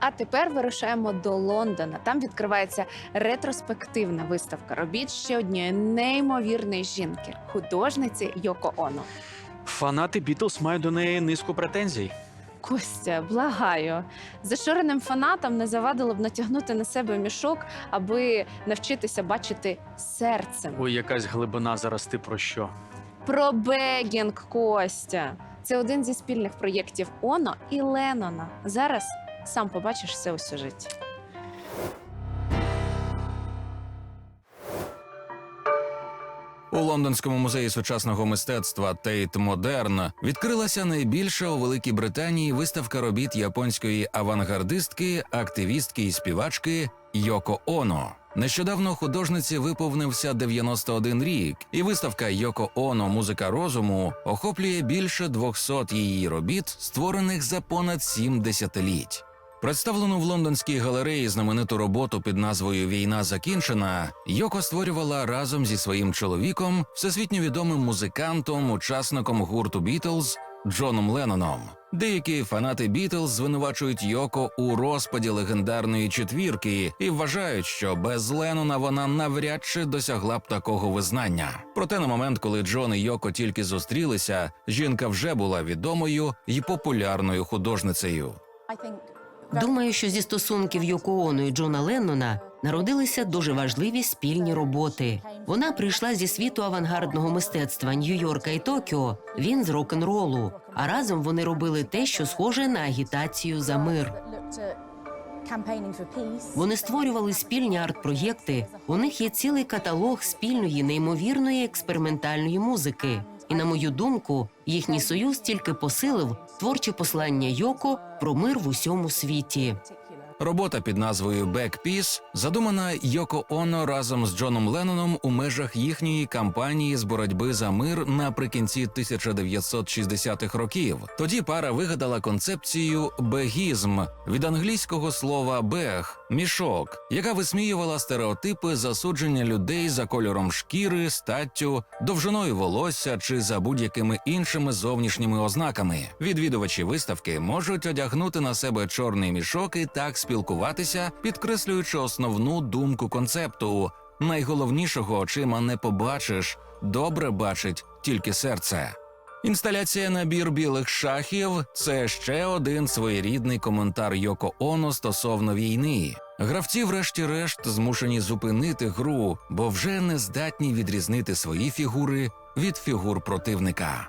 А тепер вирушаємо до Лондона. Там відкривається ретроспективна виставка робіт ще однієї неймовірної жінки, художниці Йоко Оно. Фанати Бітлз мають до неї низку претензій. Костя, благаю, зашореним фанатам не завадило б натягнути на себе мішок, аби навчитися бачити серцем. Ой, якась глибина зараз ти про що? Про бегінг Костя. Це один зі спільних проєктів Оно і Леннона. Зараз сам побачиш все у сюжеті. У лондонському музеї сучасного мистецтва Тейт Модерн відкрилася найбільша у Великій Британії виставка робіт японської авангардистки, активістки і співачки Йоко Оно. Нещодавно художниці виповнився 91 рік, і виставка Йоко Оно Музика розуму охоплює більше 200 її робіт, створених за понад сім десятиліть. Представлену в лондонській галереї знамениту роботу під назвою Війна закінчена Йоко створювала разом зі своїм чоловіком, всесвітньо відомим музикантом, учасником гурту Бітлз Джоном Ленноном. Деякі фанати Бітлз звинувачують Йоко у розпаді легендарної четвірки і вважають, що без Леннона вона навряд чи досягла б такого визнання. Проте на момент, коли Джон і Йоко тільки зустрілися, жінка вже була відомою і популярною художницею. Думаю, що зі стосунків Йоко Оно і Джона Леннона народилися дуже важливі спільні роботи. Вона прийшла зі світу авангардного мистецтва Нью-Йорка і Токіо. Він з рок-н-ролу. А разом вони робили те, що схоже на агітацію за мир. Вони створювали спільні арт-проєкти. У них є цілий каталог спільної неймовірної експериментальної музики. І на мою думку, їхній союз тільки посилив творче послання Йоко про мир в усьому світі. Робота під назвою «Back задумана Йоко Оно разом з Джоном Ленноном у межах їхньої кампанії з боротьби за мир наприкінці 1960-х років. Тоді пара вигадала концепцію бегізм від англійського слова бег мішок, яка висміювала стереотипи засудження людей за кольором шкіри, статтю, довжиною волосся чи за будь-якими іншими зовнішніми ознаками. Відвідувачі виставки можуть одягнути на себе чорний мішок і так спілкуватися, підкреслюючи основну думку концепту. Найголовнішого очима не побачиш, добре бачить тільки серце. Інсталяція набір білих шахів це ще один своєрідний коментар Йоко Оно стосовно війни. Гравці, врешті-решт, змушені зупинити гру, бо вже не здатні відрізнити свої фігури від фігур противника.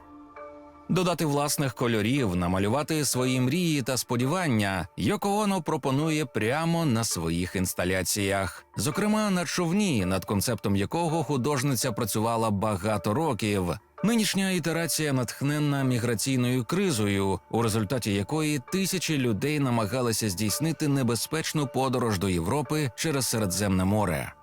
Додати власних кольорів, намалювати свої мрії та сподівання Йоко Оно пропонує прямо на своїх інсталяціях, зокрема на човні, над концептом якого художниця працювала багато років. Нинішня ітерація натхненна міграційною кризою, у результаті якої тисячі людей намагалися здійснити небезпечну подорож до Європи через Середземне море.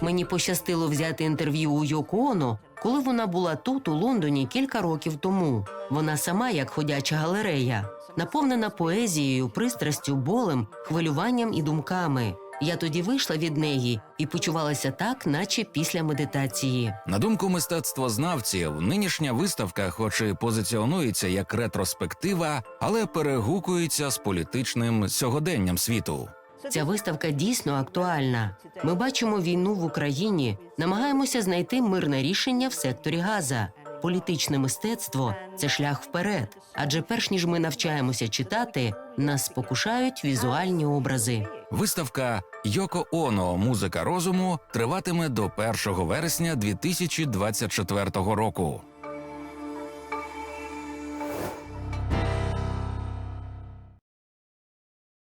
Мені пощастило взяти інтерв'ю у Йоко Оно, коли вона була тут, у Лондоні, кілька років тому. Вона сама як ходяча галерея, наповнена поезією, пристрастю, болем, хвилюванням і думками. Я тоді вийшла від неї і почувалася так, наче після медитації. На думку мистецтвознавців, нинішня виставка, хоч і позиціонується як ретроспектива, але перегукується з політичним сьогоденням світу. Ця виставка дійсно актуальна. Ми бачимо війну в Україні, намагаємося знайти мирне рішення в секторі Газа. Політичне мистецтво це шлях вперед. Адже перш ніж ми навчаємося читати, нас спокушають візуальні образи. Виставка Йоко Оно Музика розуму триватиме до 1 вересня 2024 року.